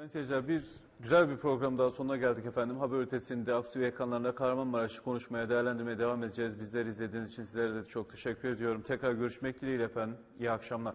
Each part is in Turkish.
Sayın seyirciler bir güzel bir program daha sonuna geldik efendim. Haber ötesinde Aksu ekranlarında Kahramanmaraş'ı konuşmaya, değerlendirmeye devam edeceğiz. Bizleri izlediğiniz için sizlere de çok teşekkür ediyorum. Tekrar görüşmek dileğiyle efendim. İyi akşamlar.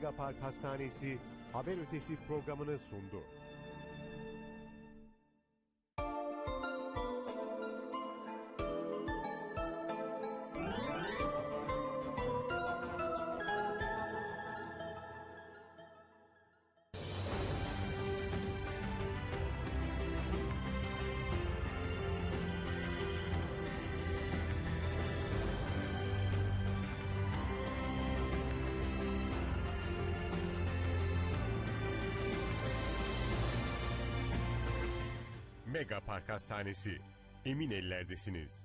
Mega Park Hastanesi haber ötesi programını sundu. Mega Park Hastanesi. Emin ellerdesiniz.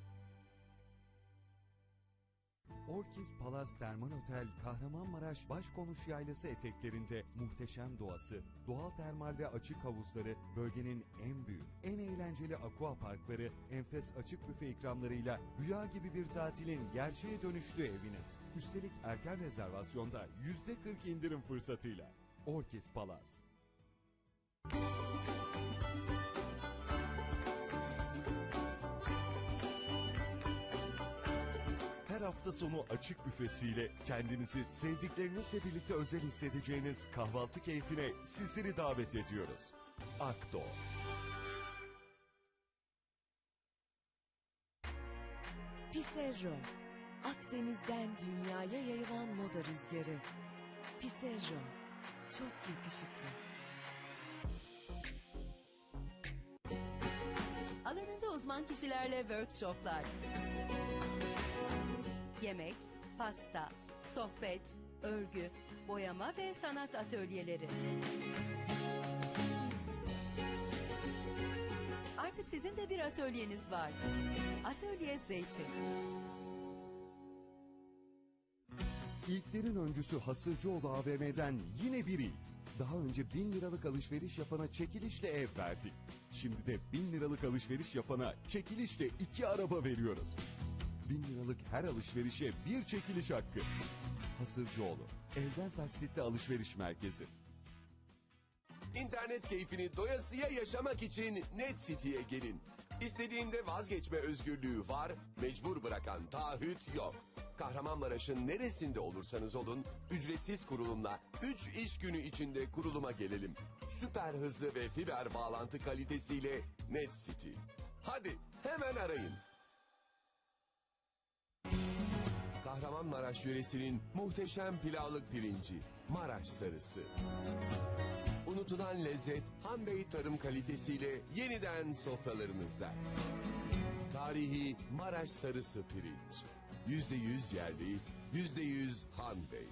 Orkiz Palas Termal Otel Kahramanmaraş Başkonuş Yaylası eteklerinde muhteşem doğası, doğal termal ve açık havuzları, bölgenin en büyük, en eğlenceli aqua parkları, enfes açık büfe ikramlarıyla rüya gibi bir tatilin gerçeğe dönüştüğü eviniz. Üstelik erken rezervasyonda %40 indirim fırsatıyla. Orkiz Palas. Hafta sonu açık büfesiyle kendinizi sevdiklerinizle birlikte özel hissedeceğiniz kahvaltı keyfine sizleri davet ediyoruz. Akdo. Piserro. Akdeniz'den dünyaya yayılan moda rüzgarı. Piserro. Çok yakışıklı. Alanında uzman kişilerle workshoplar. Yemek, pasta, sohbet, örgü, boyama ve sanat atölyeleri. Artık sizin de bir atölyeniz var. Atölye Zeytin. İlklerin öncüsü Hasırcıoğlu AVM'den yine bir ilk. Daha önce 1000 liralık alışveriş yapana çekilişle ev verdik. Şimdi de 1000 liralık alışveriş yapana çekilişle iki araba veriyoruz. 1000 liralık her alışverişe bir çekiliş hakkı. Hasırcıoğlu, evden taksitle alışveriş merkezi. İnternet keyfini doyasıya yaşamak için Net City'ye gelin. İstediğinde vazgeçme özgürlüğü var, mecbur bırakan taahhüt yok. Kahramanmaraş'ın neresinde olursanız olun, ücretsiz kurulumla 3 iş günü içinde kuruluma gelelim. Süper hızlı ve fiber bağlantı kalitesiyle Net City. Hadi hemen arayın. Kahramanmaraş yöresinin muhteşem pilavlık pirinci, Maraş sarısı. Unutulan lezzet Hanbey tarım kalitesiyle yeniden sofralarınızda. Tarihi Maraş sarısı pirinç. Yüzde yüz yerli, yüzde yüz Hanbey.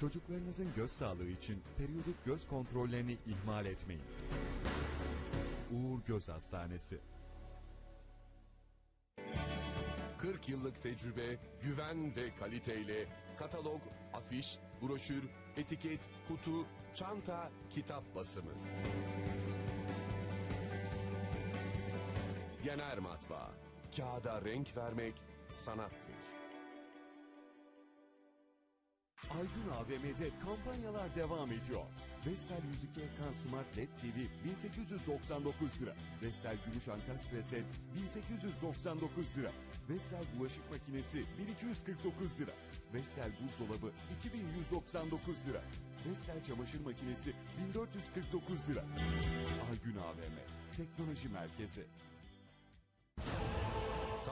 Çocuklarınızın göz sağlığı için periyodik göz kontrollerini ihmal etmeyin. Uğur Göz Hastanesi 40 yıllık tecrübe, güven ve kaliteyle katalog, afiş, broşür, etiket, kutu, çanta, kitap basımı. Yener Matbaa. Kağıda renk vermek sanattır. Aygün AVM'de kampanyalar devam ediyor. Vestel 102 ekran Smart LED TV 1899 lira. Vestel Gümüş Ankastre Set 1899 lira. Vestel Bulaşık Makinesi 1249 lira. Vestel Buzdolabı 2199 lira. Vestel çamaşır makinesi 1449 lira. Aygün AVM Teknoloji Merkezi.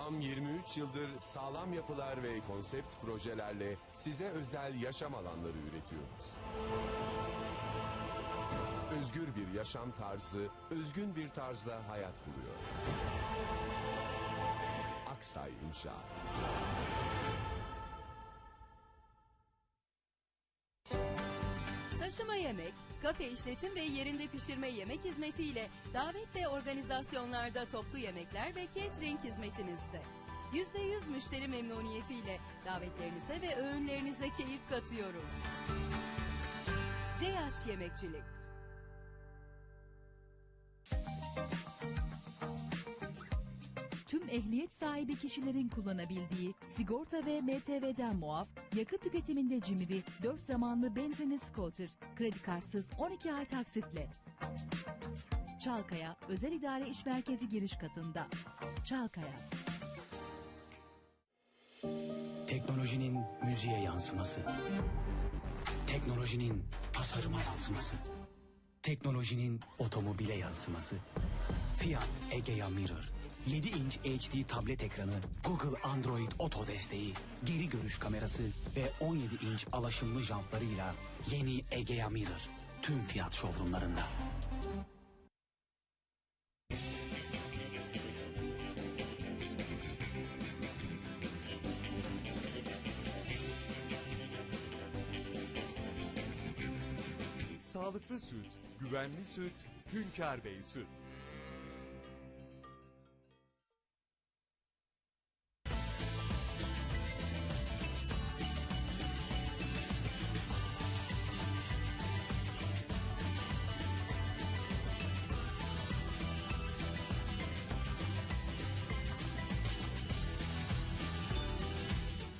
Tam 23 yıldır sağlam yapılar ve konsept projelerle size özel yaşam alanları üretiyoruz. Özgür bir yaşam tarzı, özgün bir tarzda hayat buluyor. Aksay İnşaat. Taşıma yemek, kafe işletim ve yerinde pişirme yemek hizmetiyle davet ve organizasyonlarda toplu yemekler ve catering hizmetinizde. %100 müşteri memnuniyetiyle davetlerinize ve öğünlerinize keyif katıyoruz. CH Yemekçilik ehliyet sahibi kişilerin kullanabildiği sigorta ve MTV'den muaf, yakıt tüketiminde cimri 4 zamanlı benzinli scooter, kredi kartsız 12 ay taksitle. Çalkaya Özel İdare İş Merkezi giriş katında. Çalkaya. Teknolojinin müziğe yansıması. Teknolojinin tasarıma yansıması. Teknolojinin otomobile yansıması. Fiat Egea Mirror. 7 inç HD tablet ekranı, Google Android Auto desteği, geri görüş kamerası ve 17 inç alaşımlı jantlarıyla yeni Egea Mirror. Tüm Fiat showroomlarında. Sağlıklı süt, güvenli süt, Hünkar Bey süt.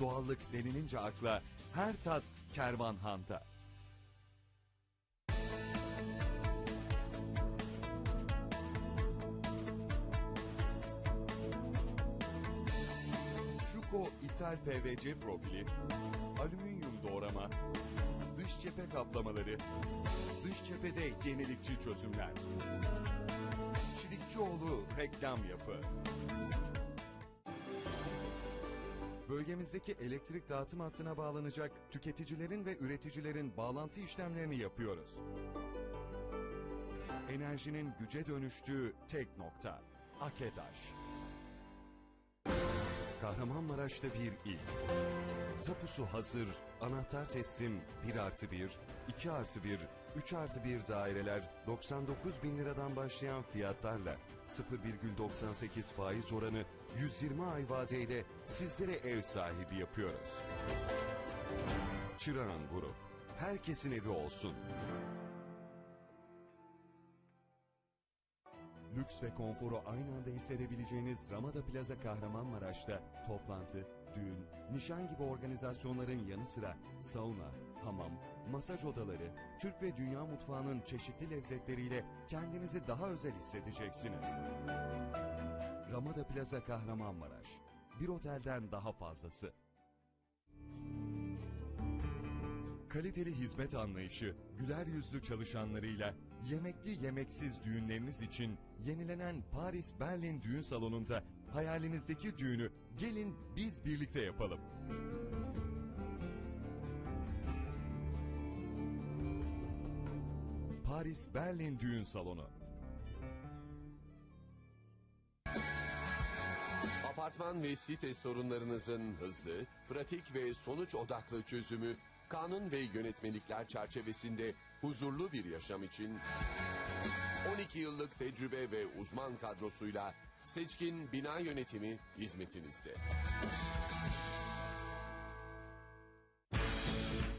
Doğallık denilince akla her tat Kervanhan'da. Şuko İthal PVC profili, alüminyum doğrama, dış cephe kaplamaları, dış cephede yenilikçi çözümler. Çelikçioğlu reklam yapı. Bölgemizdeki elektrik dağıtım hattına bağlanacak tüketicilerin ve üreticilerin bağlantı işlemlerini yapıyoruz. Enerjinin güce dönüştüğü tek nokta. Akedaş. Kahramanmaraş'ta bir ilk. Tapusu hazır, anahtar teslim 1 artı 1, 2 artı 1, 3 artı 1 daireler 99 bin liradan başlayan fiyatlarla 0,98 faiz oranı 120 ay vadeyle sizlere ev sahibi yapıyoruz. Çırağan Grup, herkesin evi olsun. Lüks ve konforu aynı anda hissedebileceğiniz Ramada Plaza Kahramanmaraş'ta toplantı, düğün, nişan gibi organizasyonların yanı sıra sauna, hamam, masaj odaları, Türk ve dünya mutfağının çeşitli lezzetleriyle kendinizi daha özel hissedeceksiniz. Ramada Plaza Kahramanmaraş. Bir otelden daha fazlası. Kaliteli hizmet anlayışı, güler yüzlü çalışanlarıyla yemekli yemeksiz düğünleriniz için yenilenen Paris Berlin düğün salonunda hayalinizdeki düğünü gelin biz birlikte yapalım. Paris Berlin düğün salonu. Apartman ve site sorunlarınızın hızlı, pratik ve sonuç odaklı çözümü kanun ve yönetmelikler çerçevesinde huzurlu bir yaşam için 12 yıllık tecrübe ve uzman kadrosuyla seçkin bina yönetimi hizmetinizde.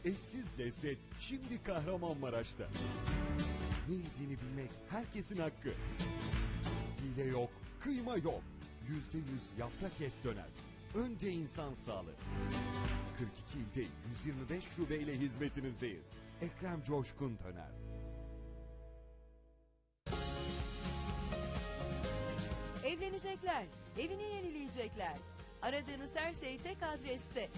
Eşsiz lezzet şimdi Kahramanmaraş'ta. Ne yediğini bilmek herkesin hakkı. Hile yok, kıyma yok. Yüzde yüz yaprak et döner. Önce insan sağlığı. 42 ilde 125 şubeyle hizmetinizdeyiz. Ekrem Coşkun Döner. Evlenecekler, evini yenileyecekler. Aradığınız her şey tek adreste.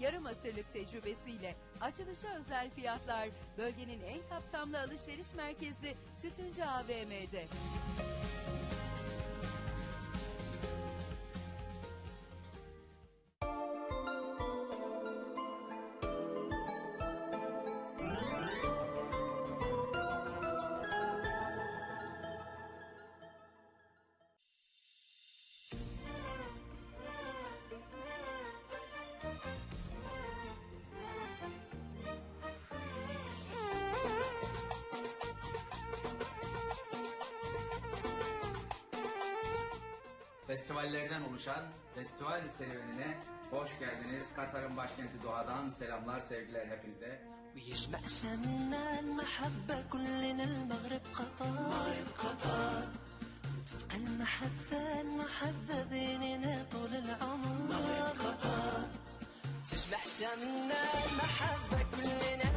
Yarım asırlık tecrübesiyle açılışa özel fiyatlar bölgenin en kapsamlı alışveriş merkezi Tütüncü AVM'de. Festivallerden oluşan festival serüvenine hoş geldiniz. Katar'ın başkenti Doha'dan selamlar, sevgiler hepinize. ويجمع شملنا المحبة كلنا المغرب قطر مغرب قطر تبقى المحبة المحبة بيننا طول العمر مغرب قطر تجمع شملنا المحبة كلنا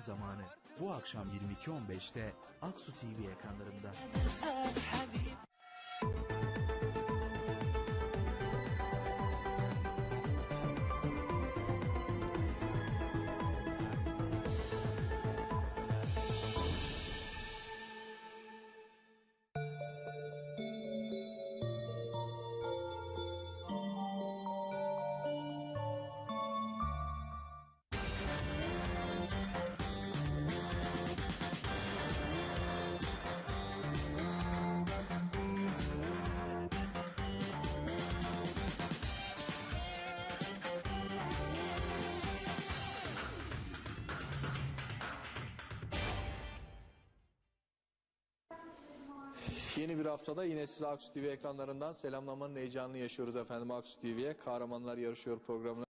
zamanı bu akşam 22.15'te Aksu TV ekranlarında. Yeni bir haftada yine size Aksu TV ekranlarından selamlamanın heyecanını yaşıyoruz efendim Aksu TV'ye. Kahramanlar Yarışıyor programına